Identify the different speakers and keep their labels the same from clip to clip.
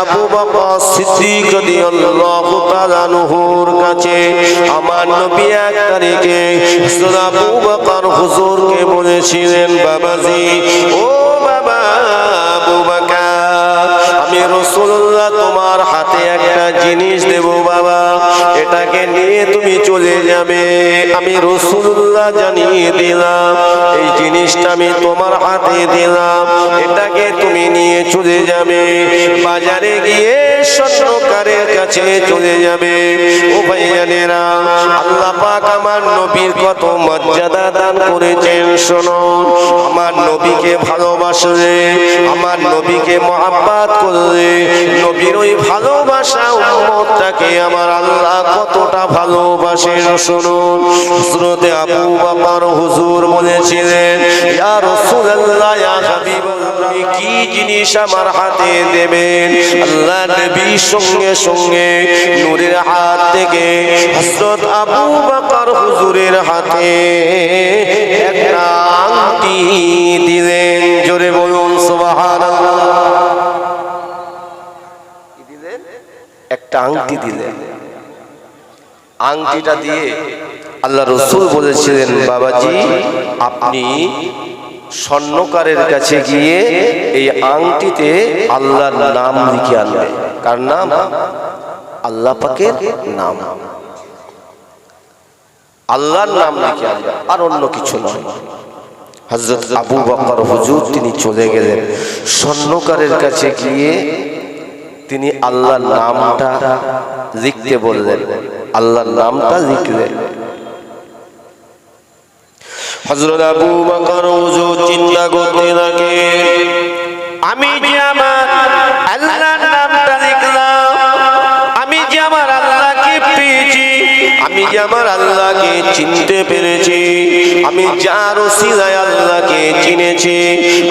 Speaker 1: আবু বাবা সিদ্দিক কাছে আমার নবী এক তারিখে আবু হুজুরকে বলেছিলেন, বাবাজি, ও বাবা আবু বকর, আমি রাসূলুল্লাহ তোমার হাতে একটা জিনিস দেব বাবা। এটাকে নিয়ে তুমি চলে যাবে। আমি রাসূলুল্লাহ জানিয়ে দিলাম, এই জিনিসটা আমি তোমার হাতে দিলাম, এটাকে তুমি নিয়ে চলে যাবে। বাজারে গিয়ে স্বর্ণকারের কাছে চলে যাবে। ও ভাইয়ানেরা আল্লাহ পাক আমার নবীর কত মর্যাদা দান করেছেন, শোনো। আমার নবীকে ভালোবাসলে, আমার নবীকে মহাব্বাত করলে, নবীর ওই ভালোবাসা উম্মতটাকে আমার আল্লাহ কতটা ভালোবাসেন শুনুন হযরতে আবু বকর হুজুর বলেছিলেন, ইয়া রাসূলুল্লাহ, ইয়া হাবিবাল্লাহ, কি জিনিস আমার হাতে দেবেন? আল্লাহ নবী সঙ্গে সঙ্গে নূরের হাত থেকে হযরত আবু বকর হুজুরের হাতে একটা আংটি দিলেন। জোরে বলুন, সুবহানাল্লাহ। একটা আংটি দিলেন। আংটিটা দিয়ে আল্লাহ রসুল বলেছিলেন বাবাজি আপনি স্বর্ণকারের কাছে গিয়ে এই আংটিতে আল্লাহর নাম লিখে আনবে। কার নাম? আল্লাহ পাকের নাম। আল্লাহর নাম লিখে আনবে। আর অন্য কিছু নয়। হজরত আবু বকর হুজুর তিনি চলে গেলেন। স্বর্ণকারের কাছে গিয়ে তিনি আল্লাহর নামটা লিখতে বললেন। আল্লাহর নামটা লিখলেন হজরত আবু বকর ওযু চিন্তা করতে থাকে আমি যে আমার আমি যে আমার আল্লাহকে চিনতে পেরেছি, আমি যার ওসিলায় আল্লাহকে চিনেছি,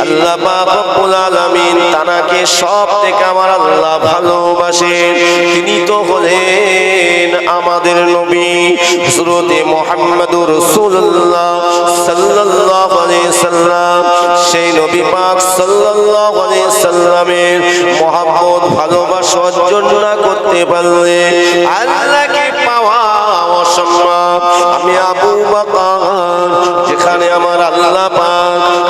Speaker 1: আল্লাহ পাক রব্বুল আলামিন তানাকে সব থেকে আমার আল্লাহ ভালোবাসেন। তিনি তো হলেন আমাদের নবী সুরতে মুহাম্মদুর রাসূলুল্লাহ সাল্লাল্লাহু আলাইহি সাল্লাম। সেই নবী পাক আলাইহি সাল্লামের মহব্বত, ভালোবাসা অর্জন না করতে পারলে আল্লাহকে পাওয়া আমি আবু যেখানে আমার আল্লাহ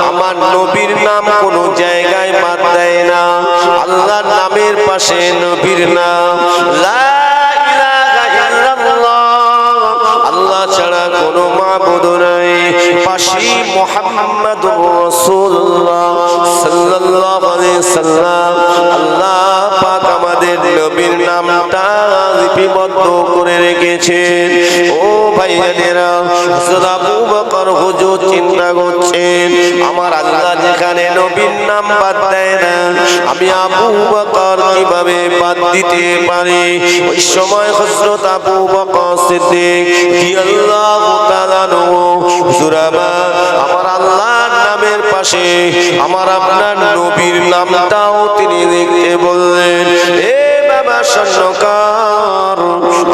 Speaker 1: আমার নবীর নাম কোনো জায়গায় বাদ দেয় না। আল্লাহর নামের পাশে নবীর নাম। আল্লাহ কোনো মাবুদ নাই। পাশি মুহাম্মাদুর রাসূলুল্লাহ সাল্লাল্লাহু আলাইহি সাল্লাম। আল্লাহ পাক আমাদের নবীর নামটা লিপিবদ্ধ করে রেখেছেন। ও ভাইয়ানেরা হযরত আবু বকর হুজুর চিন্তা করছেন, আমার আল্লাহ যেখানে নবীর নাম বাদ দেয় না, আমি আবু বকর কীভাবে বাদ দিতে পারি? ওই সময় হযরত আবু বকর সিদ্দিক আমার আল্লাহর নামের পাশে, আমার আপনার নবীর নামটাও তিনি লিখতে বললেন। এ বাবা স্বর্ণকার,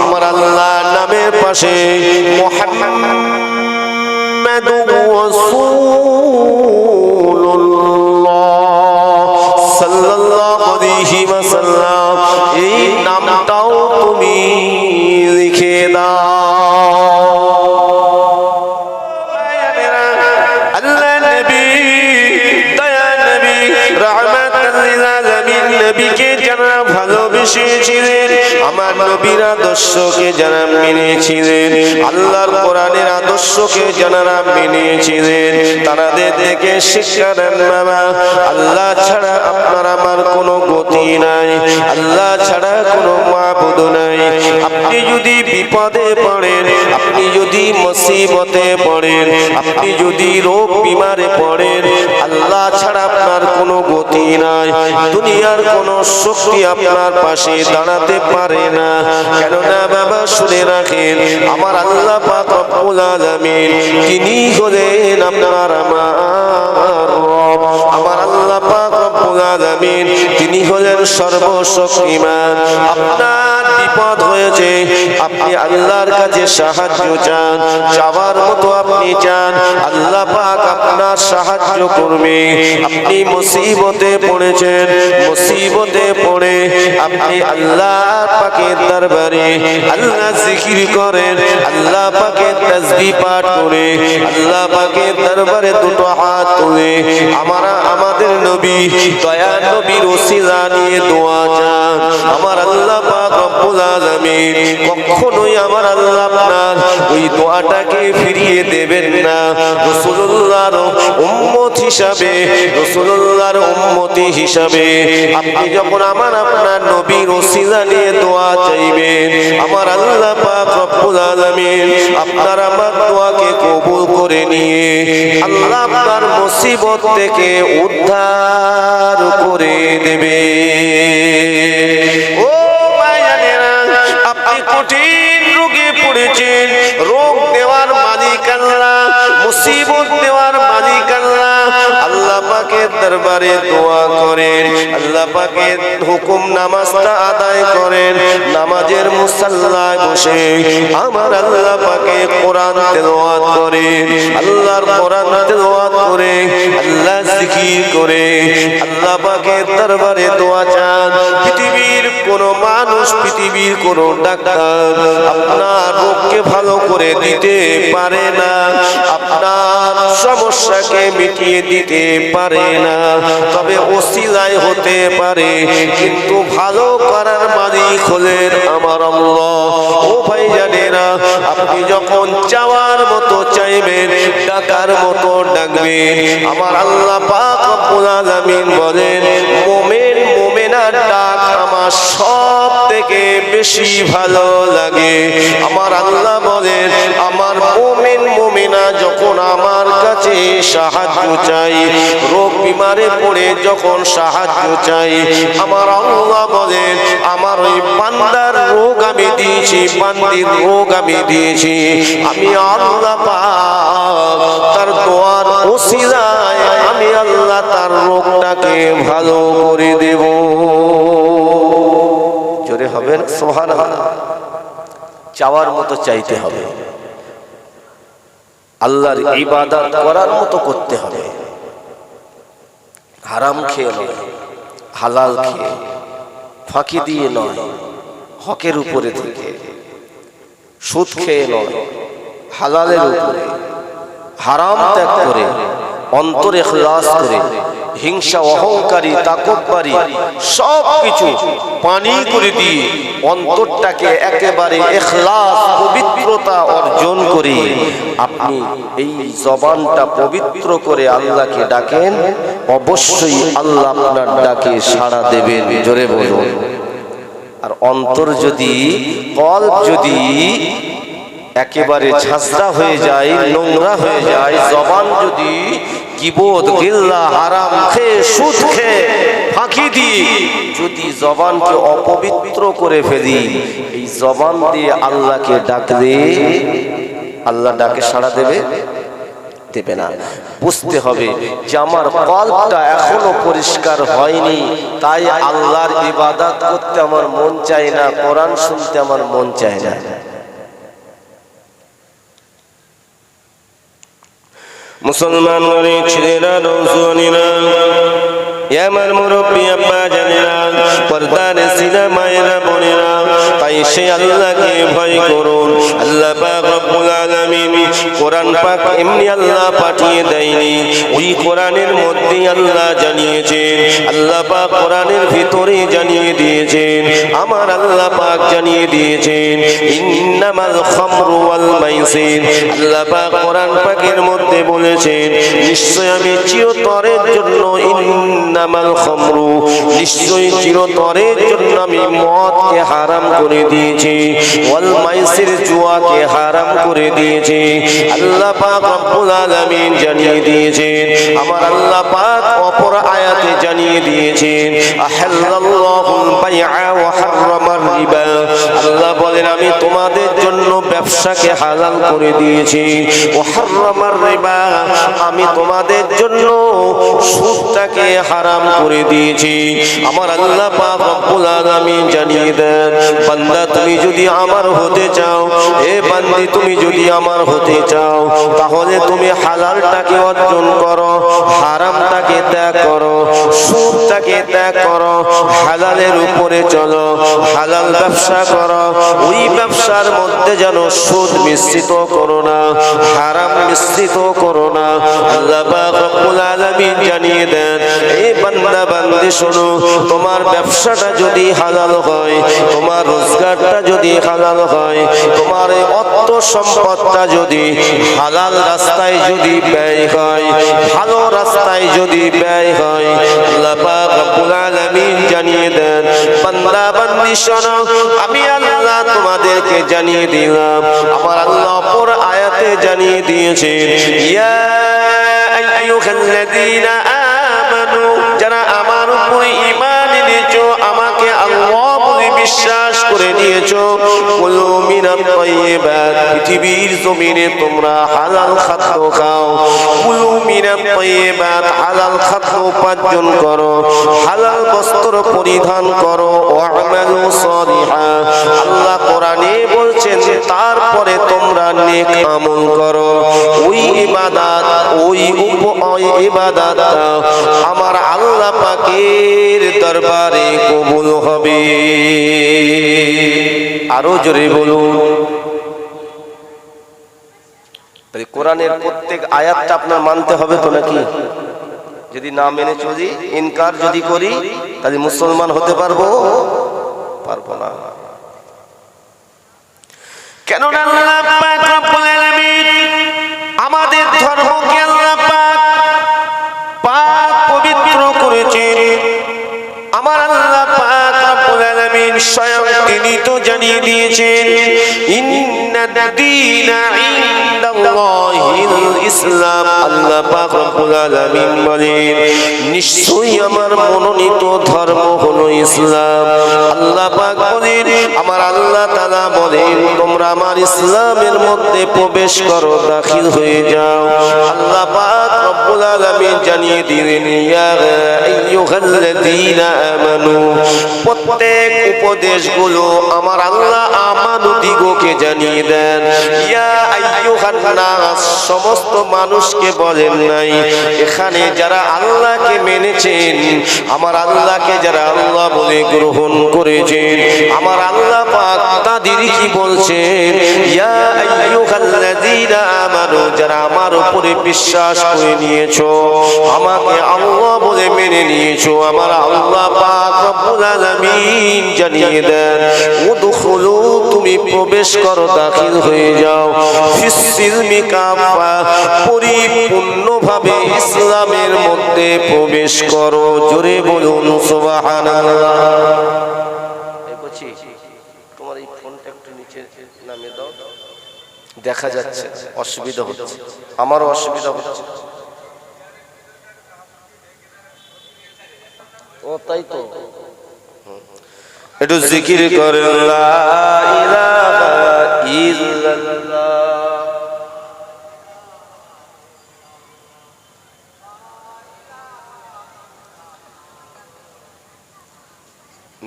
Speaker 1: আমার আল্লাহর নামের পাশে মুহাম্মাদুর আদর্শকে যারা মেনেছিলেন, আল্লাহর কোরআনের আদর্শকে যারা মেনেছিলেন তাদের থেকে শিক্ষা দেন বাবা, আল্লাহ ছাড়া আপনার আমার কোনো গতি নাই, আল্লাহ ছাড়া কোনো মাবুদ নাই। আপনি যদি বিপদে পড়েন, আপনি যদি মুসিবতে পড়েন, আপনি যদি রোগ বিমারে পড়েন, আল্লাহ ছাড়া আপনার কোনো গতি নাই। দুনিয়ার কোনো শক্তি আপনার পাশে দাঁড়াতে পারে না। কেননা বাবা শুনে রাখেন আমার আল্লাহ পাক রব্বুল তিনি হলেন আপনার আমার আমার আলামিন, তিনি হলেন সর্বশক্তিমান। আপনার বিপদ হয়েছে, আপনি আল্লাহর কাছে সাহায্য চান, যাওয়ার মতো আপনি চান, আল্লাহ পাক আপনার সাহায্য করবে। আপনি মুসিবতে পড়েছেন, মুসিবতে পড়ে আপনি আল্লাহ পাকের দরবারে আল্লাহ জিকির করেন, আল্লাহ পাকের তাসবিহ পাঠ করে, আল্লাহ পাকের দরবারে দুটো হাত তুলে, আমরা আমাদের নবী দয়া নবীর ওসিলা নিয়ে দোয়া চান। আমার আল্লাহ পাক রব্বুল আলামিন কখনোই আমার আল্লাহ আপনার ওই দোয়াটাকে ফিরিয়ে দেবেন না। রাসূলুল্লাহর উম্মত হিসাবে, রাসূলুল্লাহর উম্মতি হিসাবে আপনি যখন আমার আপনার নবীর ওসিলা নিয়ে দোয়া চাইবেন, আমার আল্লাহ পাক রব্বুল আলামিন আপনার আমার দোয়াকে কবুল করে নিয়ে আল্লাহ আপনার মুসিবত থেকে উদ্ধার করে দেবে। ও আপনি কঠিন রোগে পড়েছেন। রোগ দেওয়ার মালিক আল্লাহ মুসিবত দেওয়ার মালিক আল্লাহ দরবারে দোয়া করেন। আল্লাহ পাকের হুকুম নামাজটা আদায় করেন। নামাজের মুসাল্লায় বসে আমার আল্লাহ পাকে কোরআন তেলাওয়াত করে। আল্লাহর কোরআন তেলাওয়াত করে, আল্লাহ জিকির করে। আল্লাহ পাকের দরবারে দোয়া চান। পৃথিবীর কোন মানুষ, পৃথিবীর কোন ডাক্তার আপনার রোগকে ভালো করে দিতে পারে না। আপনার সমস্যাকে মিটিয়ে দিতে পারে না। তবে ওসিলায় হতে পারে, কিন্তু ভালো করার মালিক হলেন আমার ও ভাই জানেরা আপনি যখন চাওয়ার মতো চাইবেন, ডাকার মতো ডাকবেন। আমার আল্লাহ পাক রব্বুল আলামিন বলেন, মোমেন ডাক আমার সব থেকে বেশি ভালো লাগে। আমার আল্লাহ বলেন, আমার মোমেন, মোমেনা যখন আমার কাছে সাহায্য চাই রোগ বিমারে পড়ে যখন সাহায্য চাই আমার আল্লাহ বলেন, আমার ওই বান্দার রোগ দিয়েছি বান্দির রোগ আমি দিয়েছি। আমি আল্লাহ পাক তার দোয়ার ওসিলায় আমি আল্লাহ তার রোগটাকে ভালো করে দেব। জোরে হবে সোহান চাওয়ার মতো চাইতে হবে। আল্লাহর ইবাদত করার মতো করতে হবে। হারাম খেয়ে নয়, হালাল খেয়ে, ফাঁকি দিয়ে নয়। হকের উপরে থেকে। সুদ খেয়ে নয় হালালের উপরে। হারাম ত্যাগ করে অন্তরে খ্লাস করে হিংসা অহংকারী তাকব্বারি সব কিছু পানি করে দিয়ে অন্তরটাকে একেবারে এখলাস পবিত্রতা অর্জন করে। আপনি এই জবানটা পবিত্র করে আল্লাহকে ডাকেন অবশ্যই আল্লাহ আপনার ডাকে সাড়া দেবেন। জোরে বলুন। আর অন্তর যদি, কল যদি একেবারে ঝাঁসরা হয়ে যায়, নোংরা হয়ে যায়, জবান যদি খেয়ে ফাঁকি দিয়ে যদি জবানকে করে ফেলি, এই জবান দিয়ে আল্লাহ ডাকে সাড়া দেবে? দেবে না। বুঝতে হবে, যে আমার কল্পটা এখনও পরিষ্কার হয়নি, তাই আল্লাহর ইবাদত করতে আমার মন চায় না, কোরআন শুনতে আমার মন চায় না। মুসলমান গরিব ছেলেরা নৌজওয়ানিরা আমার মুরব্বী, আব্বা, জানেরা, পর্দার সিনা মায়েরা বোনেরা তাই সে আল্লাহকে ভয় করুন। আল্লাহ পাক রব্বুল আলামিন কোরআন পাক এমনি আল্লাহ পাঠিয়ে দেয়নি। ওই কোরআনের মধ্যে আল্লাহ জানিয়েছেন, আল্লাহ পাক কোরআনের ভিতরে জানিয়ে দিয়েছেন, আমার আল্লাহ পাক জানিয়ে দিয়েছেন, ইন্নামাল খামরু ওয়াল মাইসির। আল্লাহ পাক কোরআন পাকের মধ্যে বলেছেন, নিশ্চয় আমি চিরতরের জন্য ইন্নামাল খামরু, নিশ্চয় চিরতরের জন্য আমি মদকে হারাম করে দিয়েছি। ওয়াল মাইসির জুয়াকে হারাম করে দিয়েছি। আল্লাহ পাক রব্বুল আলামিন জানিয়ে দিয়েছেন আমার আল্লাহ পাক অপর আয়াতে জানিয়ে দিয়েছেন আহাল্লাল্লাহুল বাইআ ওয়া হাররামার রিবা। আল্লাহ বলেন, আমি তোমাদের জন্য ব্যবসাকে হালাল করে দিয়েছি। ওয়া হাররামার রিবা, আমি তোমাদের জন্য সুদটাকে হারাম করে দিয়েছি। আমার আল্লাহ পাক রব্বুল আলামিন জানিয়ে দেন বান্দা, তুমি যদি আমার হতে চাও, এ বান্দি, তুমি যদি আমার হতে চাও, তাহলে তুমি হালালটাকে অর্জন করো, হারামটাকে ত্যাগ করো, সুদটাকে ত্যাগ করো, হালালের উপরে চলো, হালাল ব্যবসা করো, ওই ব্যবসার মধ্যে যেন সুদ মিশ্রিত করো না, হারাম মিশ্রিত করো না। আল্লাহ রব্বুল আলামিন জানিয়ে দেন বান্দি শোনো, তোমার ব্যবসাটা যদি হালাল হয়, তোমার রোজগারটা যদি হালাল হয়, তোমার অর্থ সম্পদটা যদি হালাল রাস্তায় যদি ব্যয় হয়, ভালো রাস্তায় যদি ব্যয় হয় জানিয়ে দেন, বান্দা বান্দি আমি আল্লাহ তোমাদেরকে জানিয়ে দিলাম, আমার আল্লাহ অপর আয়াতে জানিয়ে দিয়েছেন, ইয়া আইয়ুহাল্লাযীনা যারা আমার উপরে বিশ্বাস করে নিয়েছো পৃথিবীর জমিনে তোমরা হালাল খাদ্য খাও। হালাল খাদ্য উপার্জন করো, হালাল বস্ত্র পরিধান করো আল্লাহ কোরআনে বলছেন, তারপরে তোমরা নেক আমল করো। ওই ইবাদত, ওই উপ ইবাদত আমার আল্লাহ পাকের দরবারে কবুল হবে। আরও জোরে বলুন। কোরআনের প্রত্যেক আয়াতটা আপনার মানতে হবে তো নাকি? যদি না মেনে চলি ইনকার যদি করি তাহলে মুসলমান হতে পারব? পারব না। কেন আল্লাহ পাক রব্বুল আলামিন স্বয়ং তিনি তো জানিয়ে দিয়েছেন ইন্নাদ দীনা ইনদাল্লাহিল ইসলাম, আল্লাহ পাক রব্বুল আলামিন বলেন, নিশ্চয়ই আমার মনোনীত ধর্ম হলো ইসলাম। আল্লাহ পাক বলেন, আমার আল্লাহ তাআলা বলেন, তোমরা আমার ইসলামের মধ্যে প্রবেশ করো, দাখিল হয়ে যাও। আল্লাহ পাক রব্বুল আলামিন জানিয়ে দিলেন, ইয়া আইয়ুহাল্লাযীনা আমানু, প্রত্যেক উপদেশগুলো আমার আল্লাহ আমানু দিগকে জানিয়ে দেন। ইয়া আইয়ুহান সমস্ত মানুষকে বলেন নাই। এখানে যারা আল্লাহকে মেনেছেন, আমার আল্লাহকে যারা আল্লাহ বলে গ্রহণ করেছেন, আমার আল্লাহ পাক তাদের কি বলছেন যারা আমার উপরে বিশ্বাস আমাকে বলে মেনে নিয়েছো, আমার আল্লাহ তুমি প্রবেশ করো, দাখিল হয়ে যাও, ফিস পরিপূর্ণভাবে ইসলামের মধ্যে প্রবেশ করো। জোরে বলুন সুবহানাল্লাহ। তোমার এই ফোনটা একটু নিচে নামিয়ে দাও। দেখা যাচ্ছে অসুবিধা হচ্ছে। আমারও অসুবিধা হচ্ছে। ও তাই তো। একটু জিকির করেন লা ইলাহা ইল্লাল্লাহ।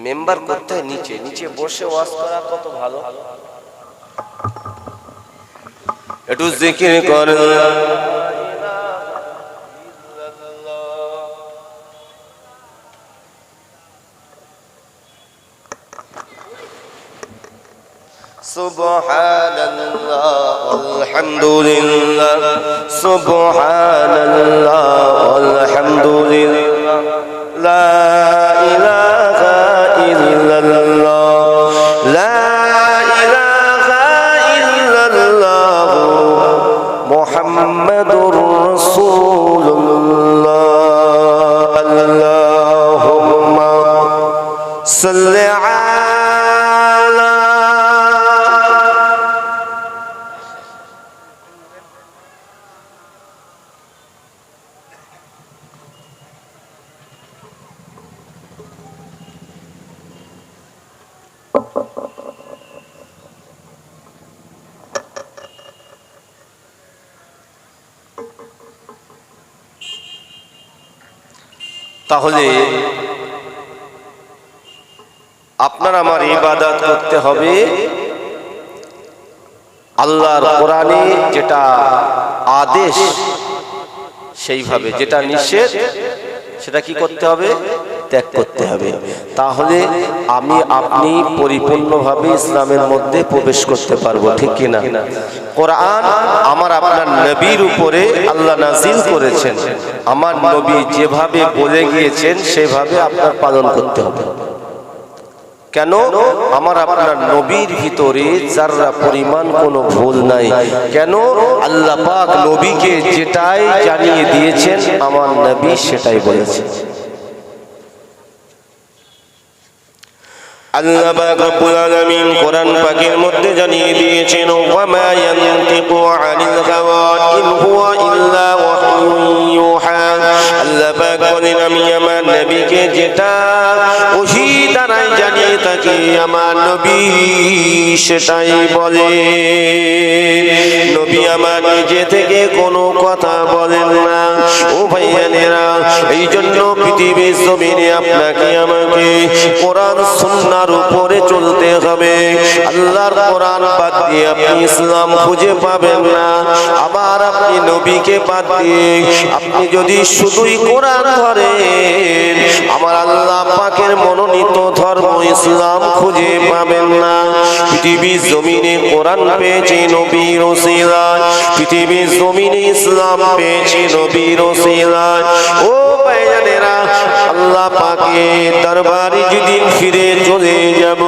Speaker 1: মেম্বার করতে হয় নিচে নিচে বসে ওয়াজ করা কত ভালো। একটু জিকির করেন তাহলে আপনার আমার ইবাদত করতে হবে। আল্লাহর কোরআনে যেটা আদেশ, সেইভাবে যেটা নিষেধ, সেটা কি করতে হবে? ত্যাগ করতে হবে। তাহলে আমি আপনি পরিপূর্ণভাবে ইসলামের মধ্যে প্রবেশ করতে পারব, ঠিক কিনা কোরআন আমার আপনার নবীর উপরে আল্লাহ নাজিল করেছেন। আমার নবী যেভাবে বলে গিয়েছেন, সেভাবে আপনার পালন করতে হবে। কেন? আমার আপনার নবীর ভিতরে যারা পরিমাণ কোনো ভুল নাই। কেন? আল্লাহ পাক নবীকে যেটাই জানিয়ে দিয়েছেন, আমার নবী সেটাই বলেছেন। আল্লাহ পাক রব্বুল আলামিন কোরআন পাকের মধ্যে জানিয়ে দিয়েছেন ওয়া মা ইয়ানতিকু আনিল হাওয়া ইন হুয়া ইল্লা ওয়াহয়ুন ইউহা। আল্লাহ পাক বলেন, আমি আমার নবীকে যেটা ওহী দ্বারাই জানিয়ে থাকি, আমার নবী সেটাই বলে। নবী আমার নিজে থেকে কোনো কথা বলেন না। ও ভাইয়ানেরা এই জন্য পৃথিবীর জমিনে আপনাকে, আমাকে কোরআন, সুন্নার উপরে চলতে হবে। আল্লাহর কোরআন বাদ দিয়ে আপনি ইসলাম খুঁজে পাবেন না। আবার আপনি নবীকে বাদ দিয়ে আপনি যদি শুধুই কোরআন ধরেন আমার আল্লাহ পাকের মনোনীত ধর্ম ইসলাম খুঁজে পাবেন না। পৃথিবীর জমিনে কোরআন পেয়েছে নবীর ওসিলায় পৃথিবীর জমিনে ইসলাম পেয়েছে নবীর ওসিলায় ও ভাইজানেরা, আল্লাহ পাকে দরবারে যেদিন ফিরে চলে যাব,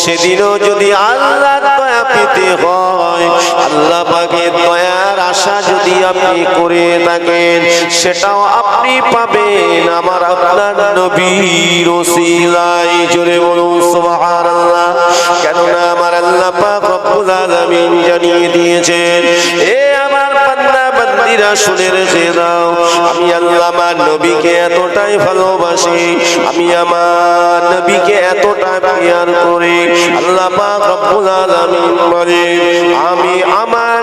Speaker 1: সেদিনও যদি আল্লাহ দয়া পেতে হয়, আল্লাহ পাকে দয়ার আশা যদি আপনি করে থাকেন, সেটাও আপনি পাবেন। আমার আপনার নবীর ওসিলায় জোরে বলুন, সুবহানাল্লাহ। কেননা আমার আল্লাহ পাক রব্বুল আলামিন জানিয়ে দিয়েছেন, এ আমার বান্দা, বান্দিরা, শুনে রেখে দাও, আমি আল্লাহ আমার নবীকে এতটাই ভালোবাসি, আমি আমার নবীকে এতটা প্রিয়ার করি। আল্লাহ পাক রব্বুল আলামিন বলে আমি আমার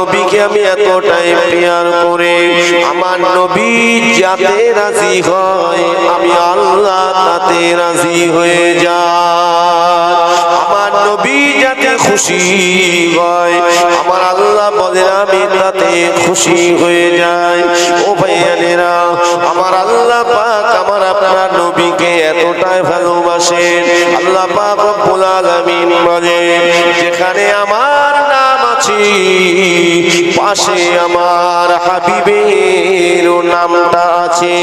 Speaker 1: নবীকে আমি এতটাই প্রিয়ার করে। আমার নবী যাতে রাজি হয়, আমি আল্লাহ তাতে রাজি হয়ে যা আমার নবী যাতে খুশি হয়, আমার আল্লাহ বলে আমি তাতে খুশি হয়ে যায় পাশে আমার হাবিবের নামটা আছে।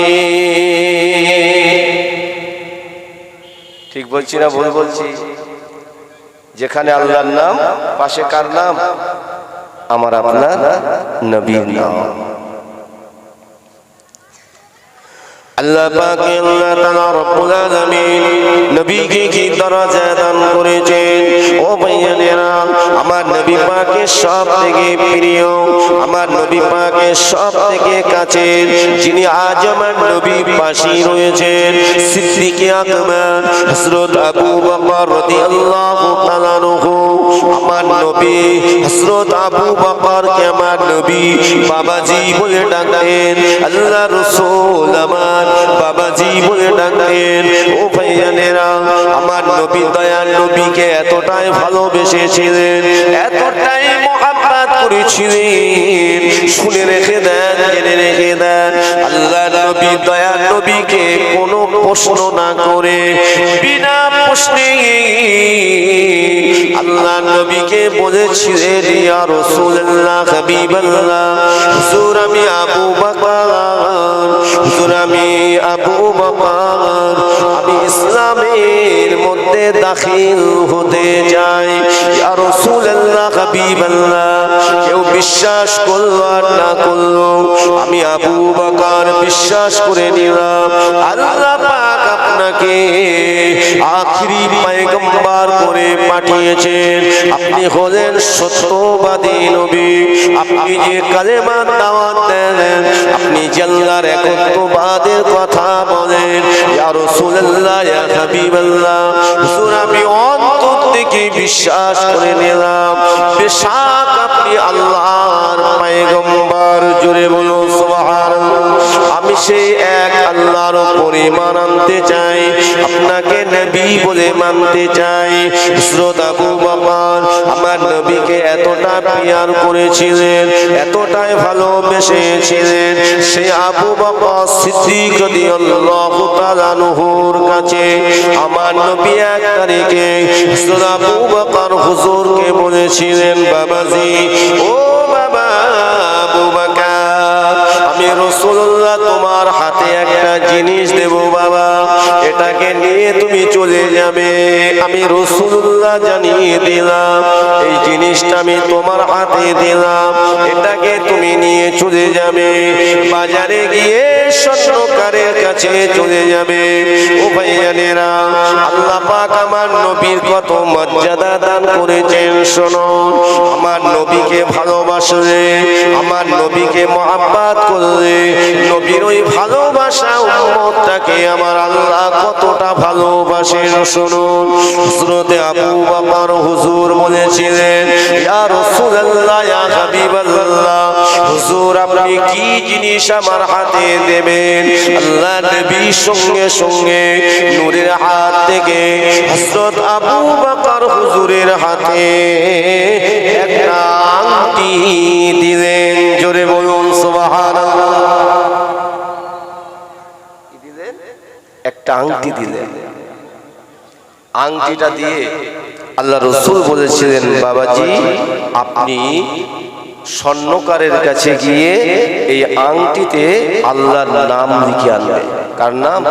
Speaker 1: ঠিক বলছি না ভুল বলছি? যেখানে আল্লাহর নাম, পাশে কার নাম? আমার আপনার নবীর নাম। আল্লাহ পাক আল্লাহ তাআলা রব্বুল আলামিন নবীকে কি দরজা দান করেছেন? ও ভাইয়ানেরা, আমার নবী পাকের সব থেকে প্রিয়, আমার নবী পাকের সব থেকে কাছে যিনি আজ আমার নবী পাশে রয়েছেন, সিদ্দিকে আকবর, হযরত আবু বকর রাদিয়াল্লাহু তাআলা আনহু। আমার নবী হযরত আবু বকর কে আমার নবী বাবাজি বলে ডাকেন আল্লাহ রাসূল আমার বাবাজি বলে ডাকেন ও ভাইয়ানেরা, আমার নবী দয়াল নবীকে এতটাই ভালোবেসেছিলেন, এতটাই মহাব্বত করেছিলেন। শুনে রেখে দেন, জেনে রেখে দেন আল্লাহ নবী দয়াল নবীকে কোনো প্রশ্ন না করে, বিনা প্রশ্নে আল্লাহ নবীকে বলেছিলেন, ইয়া রাসূলুল্লাহ, হাবিবাল্লাহ, হুজুর আমি আবু বকর আমি আবু বাবার আমি ইসলামের মধ্যে দাখিল হতে যাই আর রাসূলুল্লাহ, হাবিবাল্লাহ, কেউ বিশ্বাস করল আর না করল? আমি আবু বাকার, বিশ্বাস করে নিলাম। আল্লাহ আপনাকে আখরি পায়গম্বার করে পাঠিয়েছেন। আপনি হলেন সত্যবাদী নবী। আপনি যে কালেমা দাওয়াত দেন, আপনি জাল্লার একত্ববাদের কথা বলেন। ইয়া রাসূলুল্লাহ, ইয়া হাবিবাল্লাহ। হুজুর, আমি অন্তর থেকে বিশ্বাস করে নিলাম। বেশাক আপনি আল্লাহর পয়গম্বর। জুড়ে বলো সুবহানাল্লাহ। আমি সেই এক আল্লাহর উপরে মানতে চাই। আপনাকে নবী বলে মানতে চাই। হযরত আবু বকর আমার নবীকে এতটা পিয়ার করেছিলেন, এতটাই ভালোবেসেছিলেন। সে আবু বাবা সিদ্দিক রাদিয়াল্লাহু তাআলা নহর কাছে আমার নবী এক তারিখে হযরত আবু বকর হুজুরকে বলেছিলেন, বাবাজি, ও বাবা আবু বকর আমি রাসূলুল্লাহ তোমার হাতে একটা জিনিস দেব। এটাকে নিয়ে তুমি চলে যাবে। আমি রাসূলুল্লাহ জানিয়ে দিলাম, এই জিনিসটা আমি তোমার হাতে দিলাম, এটাকে তুমি নিয়ে চলে যাবে। বাজারে গিয়ে স্বর্ণকারের কাছে চলে যাবে। ভাইয়ানেরা আল্লাহ পাক আমার নবীর কত মর্যাদা দান করেছেন, শোনো। আমার নবীকে ভালোবাসলে, আমার নবীকে মহাব্বাত করলে, নবীর ওই ভালোবাসা উম্মতটাকে আমার আল্লাহ কতটা ভালোবাসেন শুনুন। হযরতে আবু বকর হুজুর বলেছিলেন, ইয়া রাসূলুল্লাহ, ইয়া হাবিবাল্লাহ, হুজুর, আপনি কি জিনিস আমার হাতে দেবেন? আল্লাহ নবী সঙ্গে সঙ্গে নূরের হাত থেকে হযরত আবু বকর হুজুরের হাতে একটা আংটি দিলেন। জোরে বলুন। একটা আংটি দিলেন আংটিটা দিয়ে আল্লাহ রসুল বলেছিলেন, বাবাজি, আপনি স্বর্ণকারের কাছে গিয়ে এই আংটিতে আল্লাহর নাম লিখে আনবে। কার নাম?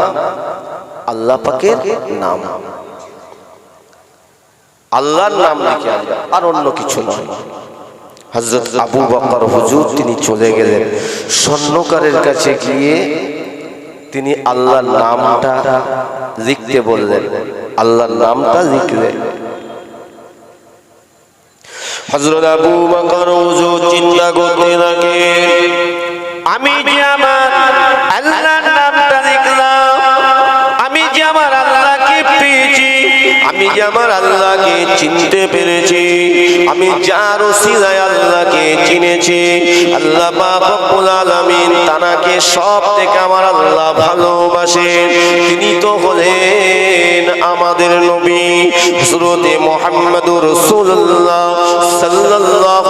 Speaker 1: আল্লাহ পাকের নাম। আল্লাহর নাম লিখে আনবে, আর অন্য কিছু নয়। হজরত আবু বকর হুজুর তিনি চলে গেলেন। স্বর্ণকারের কাছে গিয়ে তিনি আল্লাহর নামটা জিকতে বললেন। আল্লাহর নামটা জিকলেন হজরত আবু বকর চিন্তা করতে থাকে, আমি যে আমার আল্লাহর আমি আমার আল্লাহকে চিনতে পেরেছি। আমি যার ওসিলায় আল্লাহকে চিনেছি। আল্লাহ পাক রব্বুল আলামিন তানাকে সব থেকে আমার আল্লাহ ভালোবাসেন। তিনি তো হলেন আমাদের নবী, হযরতে মুহাম্মদুর রসুল্লাহ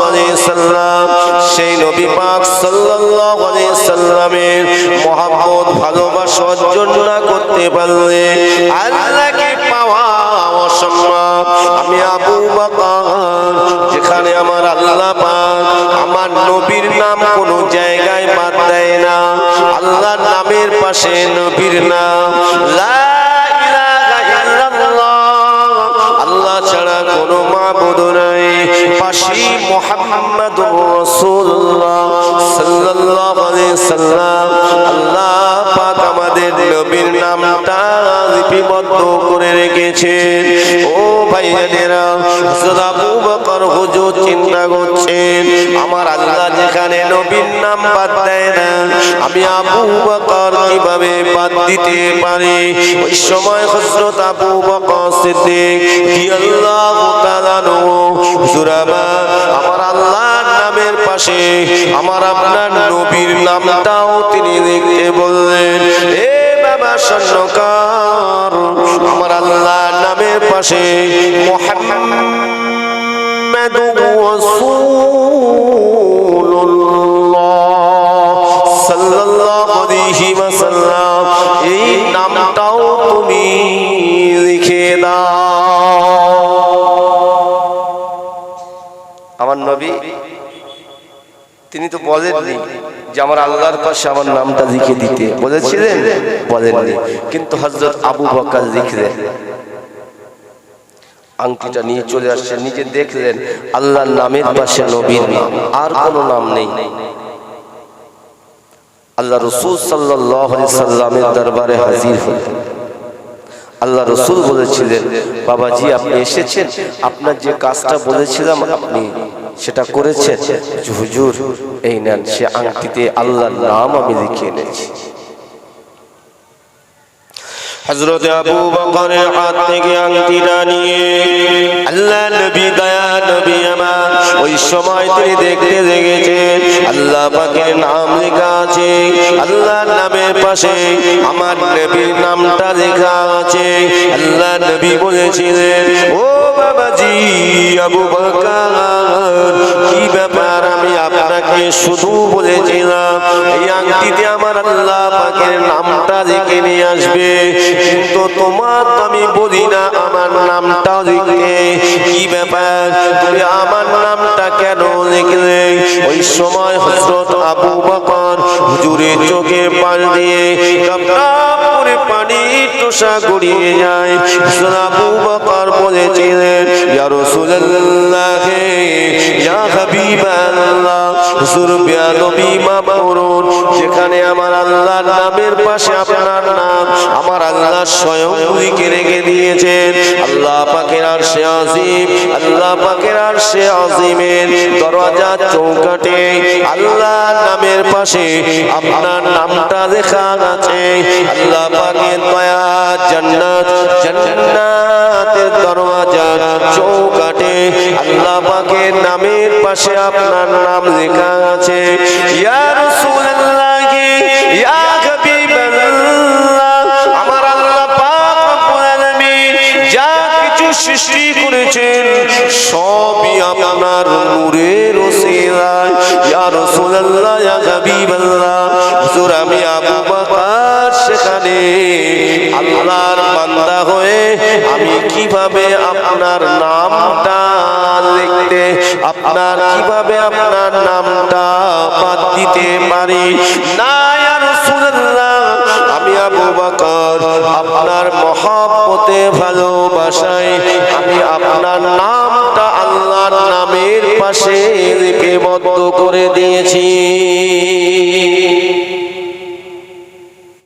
Speaker 1: আলাইহি সাল্লাম। সেই নবী পাক আলাইহি সাল্লামের মহব্বত, ভালোবাসা অর্জন না করতে পারলে আল্লাহকে পাওয়া আমি আবু যেখানে আমার আল্লাহ আমার নবীর নাম কোন জায়গায় বাদ দেয় না। আল্লাহর নামের পাশে নবীর নাম। আল্লাহ ছাড়া কোনো নাই। পাশি মুহাম্মাদুর রাসূলুল্লাহ। ও চিন্তা করছেন, আমার আল্লাহ যেখানে নবীর নাম বাদ দেয় না, আমি আবু বকর কীভাবে বাদ দিতে পারি? ওই সময় হযরত আবু বকর সিদ্দিক রাদিয়াল্লাহু তাআলা হুজুর আমার পাশে আমার আপনার নবীর নামটাও তিনি তো বলেননি যে আমার আল্লাহর পাশে আমার নামটা লিখে দিতে। বলেছিলেন? বলেননি। কিন্তু হজরত আবু বকর লিখলেন, আংটিটা নিয়ে চলে আসছেন নিজে দেখলেন আল্লাহর নামের পাশে নবীর নাম, আর কোনো নাম নেই। আল্লাহ রসুল সাল্লামের দরবারে হাজির হলেন। আল্লাহ রসুল বলেছিলেন, বাবাজি, আপনি এসেছেন? আপনার যে কাজটা বলেছিলাম আপনি
Speaker 2: সেটা করেছে। হুজুর এই নেন সে আংটিতে আল্লাহর নাম আমি লিখিয়ে এনেছি।
Speaker 1: হজরত আবু বকরের হাত থেকে আংটিটা নিয়ে আল্লাহ নবী, দয়া নবী আমার, ওই সময় তিনি দেখতে দেখেছেন আল্লাহ পাকের নাম লেখা আছে আল্লাহ নামের পাশে আমার নবীর নামটা লেখা আছে, আল্লাহ নবী বলেছিলেন, ও বাবাজি আবু বকর, কি ব্যাপার আমি আপনাকে শুধু বলেছিলাম এই আংটিতে আমার আল্লাহ পাকের নামটা লিখে নিয়ে আসবে। কিন্তু তোমার তো আমি বলি না, আমার নামটাও লিখলে কি ব্যাপার? তুমি আমার নামটা কেন লিখলে? ওই সময় হজরত আবু বকর হুজুরের চোখে পাল দিয়ে করে পানি টোসা গড়িয়ে যায়। আবু বকর বলেছিলেন, ইয়া রাসূলুল্লাহ, ইয়া হাবিবাল্লাহ, হুজুর মামুরুন যেখানে আমার আল্লাহর নামের পাশে আপনার নাম, আমার আল্লাহ স্বয়ং রেখে দিয়েছেন। আল্লাহ পাকের আর সে আজিম, আল্লাহ পাকের আর সে আজিমের চৌকাটে আল্লাহ নামের পাশে আপনার নামটা লেখা আছে। আল্লাহ পাকের দয়া জান্নাত, জান্নাতের দরজা চৌকাটে আল্লাহ পাকের নামের পাশে আপনার নাম লেখা আছে, ইয়া রাসূলুল্লাহ, ইয়া হাবিবাল্লাহ। আমার আল্লাহ পাক রব্বুল আলামিন যা কিছু সৃষ্টি করেছেন, সবই আপনার নূরের ওসিলায়। ইয়া রাসূলুল্লাহ, ইয়া হাবিবাল্লাহ। সেখানে আল্লাহর বান্দা হয়ে আমি কীভাবে আপনার নামটা লিখতে, আপনার কীভাবে আপনার নামটা বাদ দিতে পারি? না আমি আবু বকর, আপনার মহাব্বতে ভালোবাসায় আমি আপনার নামটা আল্লাহর নামের পাশে লিপিবদ্ধ করে দিয়েছি।